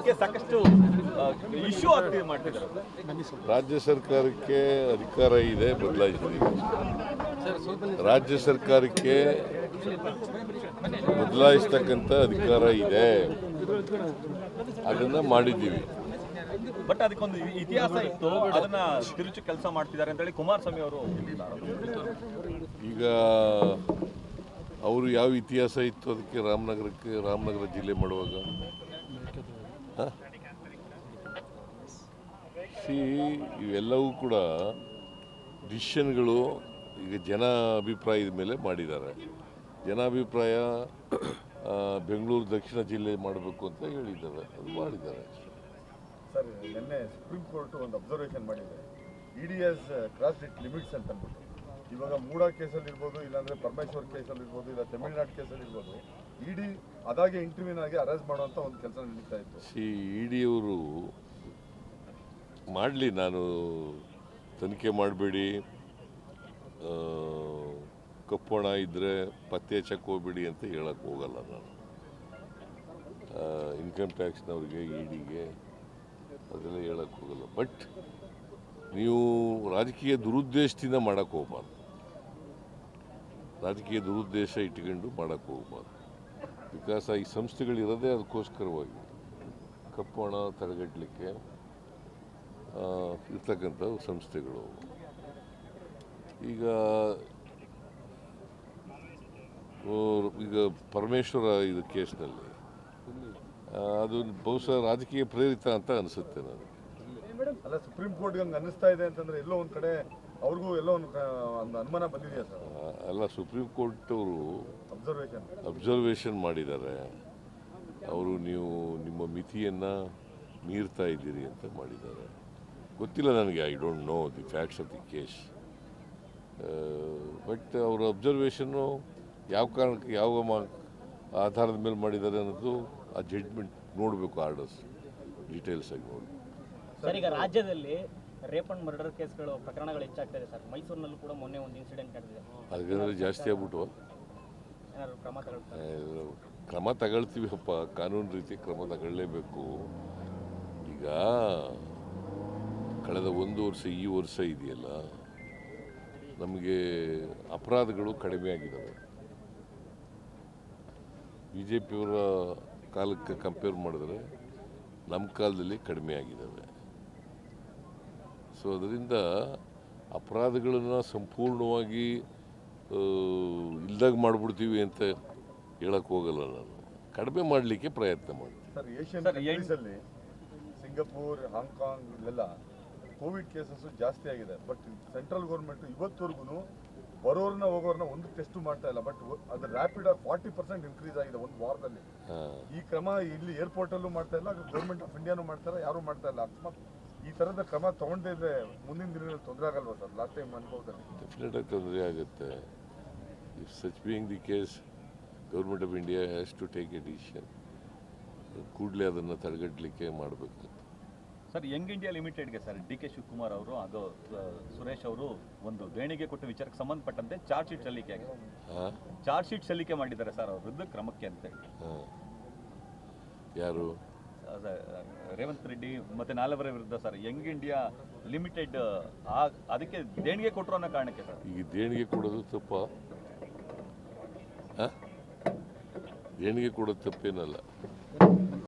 ಅದಕ್ಕೆ ಸಾಕಷ್ಟು ಇಶ್ಯೂ ಆಗ್ತಿದೆ ಮಾಡ್ತಿದ್ದಾರೆ. ರಾಜ್ಯ ಸರ್ಕಾರಕ್ಕೆ ಅಧಿಕಾರ ಇದೆ ಬದಲಾಯಿಸಿದೆ. ರಾಜ್ಯ ಸರ್ಕಾರಕ್ಕೆ ಬದಲಾಯಿಸ್ತಕ್ಕಂಥ ಅಧಿಕಾರ ಇದೆ. ಅದನ್ನ ಮಾಡಿದ್ದೀವಿ. ಬಟ್ ಅದಕ್ಕೊಂದು ಇತಿಹಾಸ ಇತ್ತು ಅದನ್ನ ತಿರುಚು ಕೆಲಸ ಮಾಡ್ತಿದ್ದಾರೆ ಅಂತ ಹೇಳಿ ಕುಮಾರಸ್ವಾಮಿ ಅವರು ಈಗ ಅವರು ಯಾವ ಇತಿಹಾಸ ಇತ್ತು ಅದಕ್ಕೆ ರಾಮನಗರಕ್ಕೆ ರಾಮನಗರ ಜಿಲ್ಲೆ ಮಾಡುವಾಗ? ಸಿ ಇವೆಲ್ಲವೂ ಕೂಡ ಡಿಸಿಷನ್ಗಳು ಈಗ ಜನ ಅಭಿಪ್ರಾಯದ ಮೇಲೆ ಮಾಡಿದ್ದಾರೆ. ಜನಾಭಿಪ್ರಾಯ ಬೆಂಗಳೂರು ದಕ್ಷಿಣ ಜಿಲ್ಲೆ ಮಾಡಬೇಕು ಅಂತ ಹೇಳಿದ್ದಾರೆ. ಅದು ಮಾಡಿದ್ದಾರೆ. ಸರ್, ನಿನ್ನೆ ಸುಪ್ರೀಂ ಕೋರ್ಟ್ ಒಂದು ಅಬ್ಸರ್ವೇಷನ್ ಮಾಡಿದೆ. E D S cross it limits ಅಂತ ಅಂದ್ಬಿಟ್ಟು. ಇವಾಗ ಮೂಡಾ ಕೇಸಲ್ಲಿ ಇರ್ಬೋದು, ಇಲ್ಲಾಂದ್ರೆ ಪರಮೇಶ್ವರ್ ಕೇಸಲ್ಲಿ ಇರ್ಬೋದು, ಇಲ್ಲ ತಮಿಳ್ನಾಡು ಕೇಸಲ್ಲಿ ಇರ್ಬೋದು, ಇಡಿ ಅದಾಗೆ ಇಂಟರ್ವ್ಯೂನ್ ಆಗಿ ಅರೆಸ್ಟ್ ಮಾಡುವಂತ ಒಂದು ಕೆಲಸ ನಡೀತಾ ಇತ್ತು. ಸಿ ಇ ಡಿಯವರು ಮಾಡಲಿ, ನಾನು ತನಿಖೆ ಮಾಡಬೇಡಿ ಕಪ್ಪೋಣ ಇದ್ದರೆ ಪತ್ತೆ ಚೆಕ್ ಹೋಗ್ಬೇಡಿ ಅಂತ ಹೇಳಕ್ಕೆ ಹೋಗಲ್ಲ ನಾನು. ಇನ್ಕಮ್ ಟ್ಯಾಕ್ಸ್ನವ್ರಿಗೆ ಇಡಿಗೆ ಡಿಗೆ ಅದೆಲ್ಲ ಹೇಳಕ್ಕೆ ಹೋಗಲ್ಲ. ಬಟ್ ನೀವು ರಾಜಕೀಯ ದುರುದ್ದೇಶದಿಂದ ಮಾಡೋಕ್ಕೆ ಹೋಗ್ಬಾರ್ದು. ರಾಜಕೀಯ ದುರುದ್ದೇಶ ಇಟ್ಕೊಂಡು ಮಾಡಕ್ಕೆ ಹೋಗ್ಬಾರ್ದು. ಬಿಕಾಸ್ ಈ ಸಂಸ್ಥೆಗಳಿರೋದೇ ಅದಕ್ಕೋಸ್ಕರವಾಗಿ. ಕಪ್ಪು ಹಣ ತಡೆಗಟ್ಟಲಿಕ್ಕೆ ಇರ್ತಕ್ಕಂಥ ಸಂಸ್ಥೆಗಳು. ಈಗ ಈಗ ಪರಮೇಶ್ವರ ಇದು ಕೇಸ್ನಲ್ಲಿ. ಅದು ಬಹುಶಃ ರಾಜಕೀಯ ಪ್ರೇರಿತ ಅಂತ ಅನಿಸುತ್ತೆ ನನಗೆ. ಅಲ್ಲ, ಸುಪ್ರೀಂ ಕೋರ್ಟ್ಗೆ ಹಂಗೆ ಅನ್ನಿಸ್ತಾ ಇದೆ ಅಂತಂದರೆ ಎಲ್ಲೋ ಒಂದು ಕಡೆ ಅವ್ರಿಗೂ ಎಲ್ಲ ಒಂದು ಒಂದು ಅನುಮಾನ ಬಂದಿದೆಯಾ ಸರ್? ಎಲ್ಲ ಸುಪ್ರೀಂ ಕೋರ್ಟ್ ಅವರು ಅಬ್ಸರ್ವೇಷನ್ ಅಬ್ಸರ್ವೇಷನ್ ಮಾಡಿದ್ದಾರೆ. ಅವರು ನೀವು ನಿಮ್ಮ ಮಿತಿಯನ್ನು ಮೀರ್ತಾ ಇದ್ದೀರಿ ಅಂತ ಮಾಡಿದ್ದಾರೆ. ಗೊತ್ತಿಲ್ಲ ನನಗೆ I don't know the facts of the case but ಅವರ ಅಬ್ಸರ್ವೇಷನ್ನು ಯಾವ ಕಾರಣಕ್ಕೆ ಯಾವ ಮಾ ಆಧಾರದ ಮೇಲೆ ಮಾಡಿದ್ದಾರೆ ಅನ್ನೋದು ಆ ಜಡ್ಜ್ಮೆಂಟ್ ನೋಡಬೇಕು ಆರ್ಡರ್ಸ್ ಡೀಟೇಲ್ಸ್ ಆಗಿ ನೋಡಿ. ಸರ್ ಈಗ ರಾಜ್ಯದಲ್ಲಿ ರೇಪ್ ಅಂಡ್ ಮರ್ಡರ್ ಕೇಸ್ಗಳು ಪ್ರಕರಣಗಳು ಹೆಚ್ಚಾಗ್ತಾ ಇದೆ ಸರ್. ಮೈಸೂರಿನಲ್ಲೂ ಕೂಡ ಮೊನ್ನೆ ಒಂದು ಇನ್ಸಿಡೆಂಟ್ ನಡೆದಿದೆ. ಅದಕ್ಕೆ ಜಾಸ್ತಿ ಆಗ್ಬಿಟ್ಟು ಏನಾದರೂ ಕ್ರಮ ತಗೊಳ್ತಾರೆ? ಕ್ರಮ ತಗೊಳ್ತೀವಪ್ಪ ಕಾನೂನು ರೀತಿ ಕ್ರಮ ತಗೊಳ್ಳೇಬೇಕು. ಈಗ ಕಳೆದ ಒಂದು ವರ್ಷ ಈ ವರ್ಷ ಇದೆಯಲ್ಲ ನಮಗೆ ಅಪರಾಧಗಳು ಕಡಿಮೆ ಆಗಿದ್ದಾವೆ ಬಿ ಜೆ ಪಿಯವರ ಕಾಲಕ್ಕೆ ಕಂಪೇರ್ ಮಾಡಿದ್ರೆ ನಮ್ಮ ಕಾಲದಲ್ಲಿ ಕಡಿಮೆ ಆಗಿದ್ದಾವೆ ಸೊ ಅದರಿಂದ ಅಪರಾಧಗಳನ್ನು ಸಂಪೂರ್ಣವಾಗಿ ಇಲ್ದಾಗ ಮಾಡಿಬಿಡ್ತೀವಿ ಅಂತ ಹೇಳಕ್ಕೆ ಹೋಗಲ್ಲ ನಾನು. ಕಡಿಮೆ ಮಾಡಲಿಕ್ಕೆ ಪ್ರಯತ್ನ ಮಾಡ್ತೀನಿ. ಸಿಂಗಪೂರ್ ಹಾಂಗ್ಕಾಂಗ್ ಇಲ್ಲೆಲ್ಲ ಕೋವಿಡ್ ಕೇಸಸ್ ಜಾಸ್ತಿ ಆಗಿದೆ. ಬಟ್ ಸೆಂಟ್ರಲ್ ಗೌರ್ಮೆಂಟ್ ಇವತ್ತವರೆಗೂ ಬರೋರ್ನ ಹೋಗೋರ್ನ ಒಂದು ಟೆಸ್ಟ್ ಮಾಡ್ತಾ ಇಲ್ಲ. ಬಟ್ ಅದು ರ್ಯಾಪಿಡ್ ಆಗಿ ಫಾರ್ಟಿ ಪರ್ಸೆಂಟ್ ಇನ್ಕ್ರೀಸ್ ಆಗಿದೆ ಒಂದು ವಾರದಲ್ಲಿ. ಈ ಕ್ರಮ ಇಲ್ಲಿ ಏರ್ಪೋರ್ಟ್ ಅಲ್ಲೂ ಮಾಡ್ತಾ ಇಲ್ಲ ಗೌರ್ಮೆಂಟ್ ಆಫ್ ಇಂಡಿಯಾನು ಮಾಡ್ತಾರೆ ಯಾರು ಮಾಡ್ತಾ ಇಲ್ಲ. ಅಕಸ್ಮಾತ್ ಈ ತರದ ಕ್ರಮ ತಗೊಂಡೇ ಇದ್ರೆ ಮುಂದಿನ ದಿನಗಳಲ್ಲಿ ತೊಂದರೆ ಆಗಲ್ವಾ ಸರ್? ಲಾಸ್ಟ್ ಟೈಮ್ ಅನುಭವದಲ್ಲಿ ಡೆಫಿನೆಟಾಗಿ ತೊಂದರೆ ಆಗುತ್ತೆ. If such being the case government of India has to take a decision ಕೂಡಲೇ ಅದನ್ನು ತಡೆಗಟ್ಟಲಿಕ್ಕೆ ಮಾಡಬೇಕು. ಸರ್ ಯಂಗ್ ಇಂಡಿಯಾ ಲಿಮಿಟೆಡ್ಗೆ ಸರ್ ಡಿ ಕೆ ಶಿವಕುಮಾರ್ ಅವರು ಹಾಗೂ ಸುರೇಶ್ ಅವರು ಒಂದು ದೇಣಿಗೆ ಕೊಟ್ಟ ವಿಚಾರಕ್ಕೆ ಸಂಬಂಧಪಟ್ಟಂತೆ ಚಾರ್ಜ್ ಶೀಟ್ ಸಲ್ಲಿಕೆ ಆಗಿದೆ. ಚಾರ್ಜ್ ಶೀಟ್ ಸಲ್ಲಿಕೆ ಮಾಡಿದ್ದಾರೆ ಸರ್ ಅವ್ರ ವಿರುದ್ಧ ಕ್ರಮಕ್ಕೆ ಅಂತ ಯಾರು? ರೇವಂತ್ ರೆಡ್ಡಿ ಮತ್ತೆ ನಾಲ್ವರ ವಿರುದ್ಧ ಸರ್, ಯಂಗ್ ಇಂಡಿಯಾ ಲಿಮಿಟೆಡ್ ಅದಕ್ಕೆ ದೇಣಿಗೆ ಕೊಟ್ಟರು ಅನ್ನೋ ಕಾರಣಕ್ಕೆ ಸರ್. ಈ ದೇಣಿಗೆ ಕೊಡೋದು ತಪ್ಪ? ದೇಣಿಗೆ ಕೊಡೋದು ತಪ್ಪೇನಲ್ಲ.